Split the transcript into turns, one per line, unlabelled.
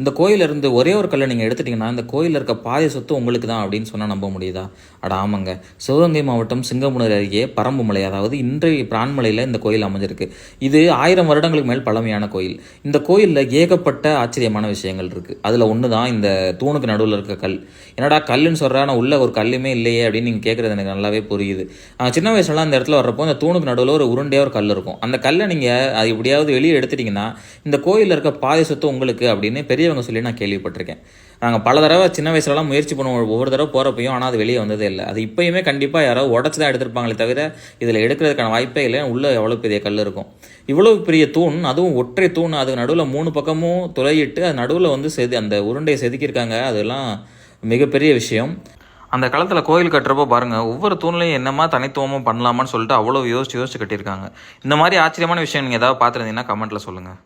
இந்த கோயிலிருந்து இருந்து ஒரே ஒரு கல்லை நீங்கள் எடுத்துட்டிங்கன்னா இந்த கோயிலில் இருக்க பாதி சொத்து உங்களுக்கு தான் அப்படின்னு சொன்னால் நம்ப முடியுதா? அட ஆமாங்க. சிவகங்கை மாவட்டம் சிங்கமுனர் அருகே பரம்புமலை அதாவது இன்றைய பிரான்மலையில் இந்த கோயில் அமைஞ்சிருக்கு. இது ஆயிரம் வருடங்களுக்கு மேல் பழமையான கோயில். இந்த கோயிலில் ஏகப்பட்ட ஆச்சரியமான விஷயங்கள் இருக்குது அதில் ஒன்று தான் இந்த தூணுக்கு நடுவில் இருக்க கல். என்னடா கல்லுன்னு சொல்கிறா நான் உள்ள ஒரு கல்லுமே இல்லையே அப்படின்னு நீங்கள் கேட்குறது எனக்கு நல்லாவே புரியுது. சின்ன வயசுலலாம் அந்த இடத்துல வர்றப்போ இந்த தூணுக்கு நடுவில் ஒரு உருண்டையாக ஒரு கல் இருக்கும். அந்த கல்லை நீங்கள் அது எப்படியாவது வெளியே எடுத்துட்டிங்கன்னா இந்த கோயிலில் இருக்க பாதி சொத்து உங்களுக்கு அப்படின்னு பெரிய சொல்லி நான் கேள்விப்பட்டிருக்கேன். நாங்கள் பல தடவை சின்ன வயசுலலாம் முயற்சி பண்ணுவோம். ஒவ்வொரு தடவை போகிறப்பையும் ஆனால் அது வெளியே வந்ததே இல்லை. அது இப்போயுமே கண்டிப்பாக யாரோ உடச்சி தான் எடுத்திருப்பாங்களே தவிர இதில் எடுக்கிறதுக்கான வாய்ப்பே இல்லை. உள்ள எவ்வளோ பெரிய கல் இருக்கும். இவ்வளோ பெரிய தூண் அதுவும் ஒற்றை தூண். அது நடுவில் மூணு பக்கமும் துளையிட்டு அது நடுவில் வந்து செது அந்த உருண்டையை செதுக்கியிருக்காங்க. அதெல்லாம் மிகப்பெரிய விஷயம். அந்த காலத்தில் கோயில் கட்டுறப்போ பாருங்கள் ஒவ்வொரு தூண்லையும் என்னமா தனித்துவமாக பண்ணலாமான்னு சொல்லிட்டு அவ்வளோ யோசிச்சு யோசிச்சு கட்டியிருக்காங்க. இந்த மாதிரி ஆச்சரியமான விஷயம் நீங்கள் ஏதாவது பார்த்துருந்தீங்கன்னா கமெண்ட்டில் சொல்லுங்கள்